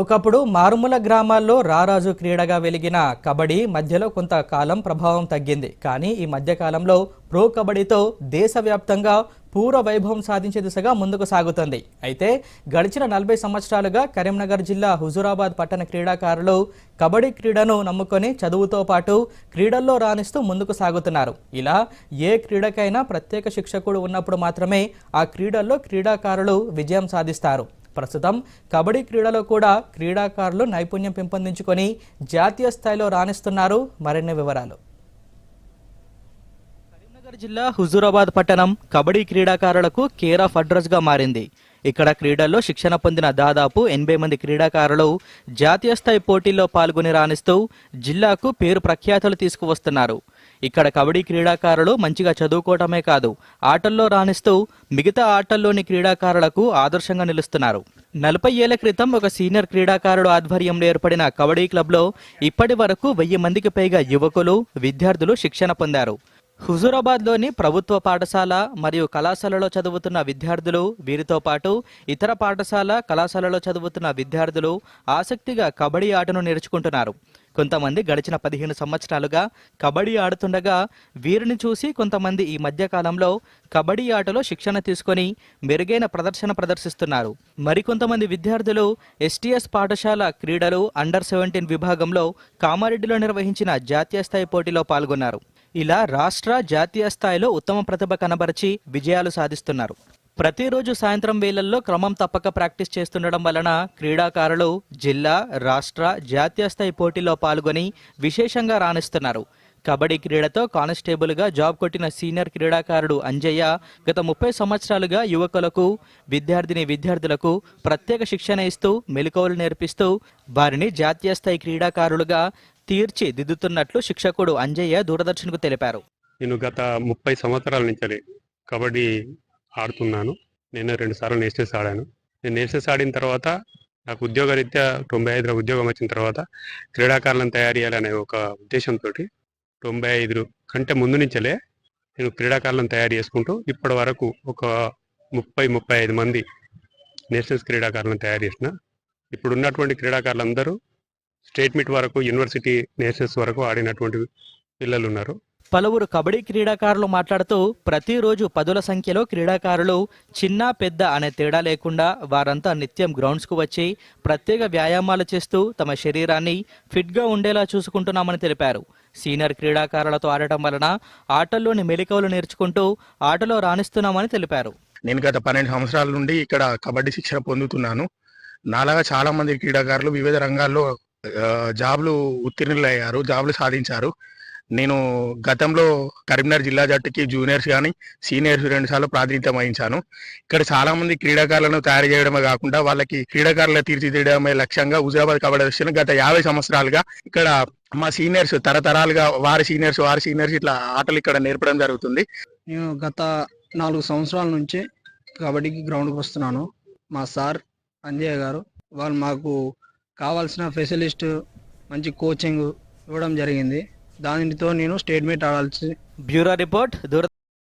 ఒకప్పుడు మారుమూల గ్రామాల్లో రారాజు క్రీడగా వెలిగిన కబడ్డీ మధ్యలో కొంతకాలం ప్రభావం తగ్గింది. కానీ ఈ మధ్యకాలంలో ప్రో కబడ్డీతో దేశవ్యాప్తంగా పూర్వ వైభవం సాధించే దిశగా ముందుకు సాగుతుంది. అయితే గడిచిన నలభై సంవత్సరాలుగా కరీంనగర్ జిల్లా హుజూరాబాద్ పట్టణ క్రీడాకారులు కబడ్డీ క్రీడను నమ్ముకొని చదువుతో పాటు క్రీడల్లో రాణిస్తూ ముందుకు సాగుతున్నారు. ఇలా ఏ క్రీడకైనా ప్రత్యేక శిక్షకుడు ఉన్నప్పుడు మాత్రమే ఆ క్రీడల్లో క్రీడాకారులు విజయం సాధిస్తారు. ప్రస్తుతం. కబడ్డీ క్రీడలో కూడా క్రీడాకారులు నైపుణ్యం పెంపొందించుకొని జాతీయ స్థాయిలో రాణిస్తున్నారు. మరిన్ని వివరాలు. కరీంనగర్ జిల్లా హుజూరాబాద్ పట్టణం కబడ్డీ క్రీడాకారులకు కేర్ ఆఫ్ అడ్రస్గా మారింది. ఇక్కడ క్రీడల్లో శిక్షణ పొందిన దాదాపు ఎనభై మంది క్రీడాకారులు జాతీయ స్థాయి పోటీల్లో పాల్గొని రాణిస్తూ జిల్లాకు పేరు ప్రఖ్యాతులు తీసుకువస్తున్నారు. ఇక్కడ కబడ్డీ క్రీడాకారులు మంచిగా చదువుకోవటమే కాదు ఆటల్లో రాణిస్తూ మిగతా ఆటల్లోని క్రీడాకారులకు ఆదర్శంగా నిలుస్తున్నారు. నలభై ఏళ్ళ క్రితం ఒక సీనియర్ క్రీడాకారుడు ఆధ్వర్యంలో ఏర్పడిన కబడ్డీ క్లబ్లో ఇప్పటి వరకు వెయ్యి మందికి పైగా యువకులు విద్యార్థులు శిక్షణ పొందారు. హుజూరాబాద్లోని ప్రభుత్వ పాఠశాల మరియు కళాశాలలో చదువుతున్న విద్యార్థులు వీరితో పాటు ఇతర పాఠశాల కళాశాలలో చదువుతున్న విద్యార్థులు ఆసక్తిగా కబడ్డీ ఆటను నేర్చుకుంటున్నారు. కొంతమంది గడిచిన పదిహేను సంవత్సరాలుగా కబడ్డీ ఆడుతుండగా వీరిని చూసి కొంతమంది ఈ మధ్య కాలంలో కబడ్డీ ఆటలో శిక్షణ తీసుకొని మెరుగైన ప్రదర్శన ప్రదర్శిస్తున్నారు. మరికొంతమంది విద్యార్థులు ఎస్టీఎస్ పాఠశాల క్రీడలు అండర్ సెవెంటీన్ విభాగంలో కామారెడ్డిలో నిర్వహించిన జాతీయ స్థాయి పోటీలో పాల్గొన్నారు. ఇలా రాష్ట్ర జాతీయ స్థాయిలో ఉత్తమ ప్రతిభ కనబరిచి విజయాలు సాధిస్తున్నారు. ప్రతిరోజు సాయంత్రం వేళల్లో క్రమం తప్పక ప్రాక్టీస్ చేస్తుండడం వలన క్రీడాకారులు జిల్లా రాష్ట్ర జాతీయ స్థాయి పోటీలో పాల్గొని విశేషంగా రాణిస్తున్నారు. కబడ్డీ క్రీడతో కానిస్టేబుల్గా జాబ్ కొట్టిన సీనియర్ క్రీడాకారుడు అంజయ్య గత ముప్పై సంవత్సరాలుగా యువకులకు విద్యార్థిని విద్యార్థులకు ప్రత్యేక శిక్షణ ఇస్తూ మెలకువలు నేర్పిస్తూ వారిని జాతీయ స్థాయి క్రీడాకారులుగా తీర్చిదిద్దుతున్నట్లు శిక్షకుడు అంజయ్య దూరదర్శన్కు తెలిపారు. నేను గత ముప్పై సంవత్సరాల నుంచి కబడ్డీ ఆడుతున్నాను. నేను రెండు సార్లు నేషనల్స్ ఆడాను. నేను నేషనల్స్ ఆడిన తర్వాత నాకు ఉద్యోగరీత్యా తొంభై ఐదులో ఉద్యోగం వచ్చిన తర్వాత క్రీడాకారులను తయారు చేయాలనే ఒక ఉద్దేశంతో తొంభై ఐదు కంటే ముందు నుంచలే నేను క్రీడాకారులను తయారు చేసుకుంటూ ఇప్పటి వరకు ఒక ముప్పై ముప్పై ఐదు మంది నేషనల్స్ క్రీడాకారులను తయారు చేసిన. ఇప్పుడు ఉన్నటువంటి క్రీడాకారులందరూ స్టేట్ మీట్ వరకు యూనివర్సిటీ నేషనల్స్ వరకు ఆడినటువంటి పిల్లలు ఉన్నారు పలువురు కబడ్డీ క్రీడాకారులు మాట్లాడుతూ ప్రతిరోజు పదుల సంఖ్యలో క్రీడాకారులు చిన్న పెద్ద అనే తేడా లేకుండా వారంతా నిత్యం గ్రౌండ్స్కు వచ్చి ప్రత్యేక వ్యాయామాలు చేస్తూ తమ శరీరాన్ని ఫిట్గా ఉండేలా చూసుకుంటున్నామని తెలిపారు. సీనియర్ క్రీడాకారులతో ఆడటం వలన ఆటల్లోని మెలికవులు నేర్చుకుంటూ ఆటలో రాణిస్తున్నామని తెలిపారు. నేను గత పన్నెండు సంవత్సరాల నుండి ఇక్కడ కబడ్డీ శిక్షణ పొందుతున్నాను. నాలాగా చాలా మంది క్రీడాకారులు వివిధ రంగాల్లో జాబ్లు ఉత్తీర్ణులు అయ్యారు జాబ్లు సాధించారు. నేను గతంలో కరీంనగర్ జిల్లా జట్టుకి జూనియర్స్ కానీ సీనియర్స్ రెండు సార్లు ప్రాతినిధ్యం వహించాను. ఇక్కడ చాలా మంది క్రీడాకారులను తయారు చేయడమే కాకుండా వాళ్ళకి క్రీడాకారులు తీర్చిదిద్దడమే లక్ష్యంగా హుజరాబాద్ కబడ్డీ అసోసియేషన్ గత యాభై సంవత్సరాలుగా ఇక్కడ మా సీనియర్స్ తరతరాలుగా వారి సీనియర్స్ వారి సీనియర్స్ ఇట్లా ఆటలు ఇక్కడ నేర్పడం జరుగుతుంది. నేను గత నాలుగు సంవత్సరాల నుంచి కబడ్డీకి గ్రౌండ్కి వస్తున్నాను. మా సార్ అంజయ్య గారు వాళ్ళు మాకు కావాల్సిన ఫెసిలిస్ట్ మంచి కోచింగ్ ఇవ్వడం జరిగింది. దానితో నేను స్టేట్ మీట్ ఆడాల్సి బ్యూరో రిపోర్ట్ దూర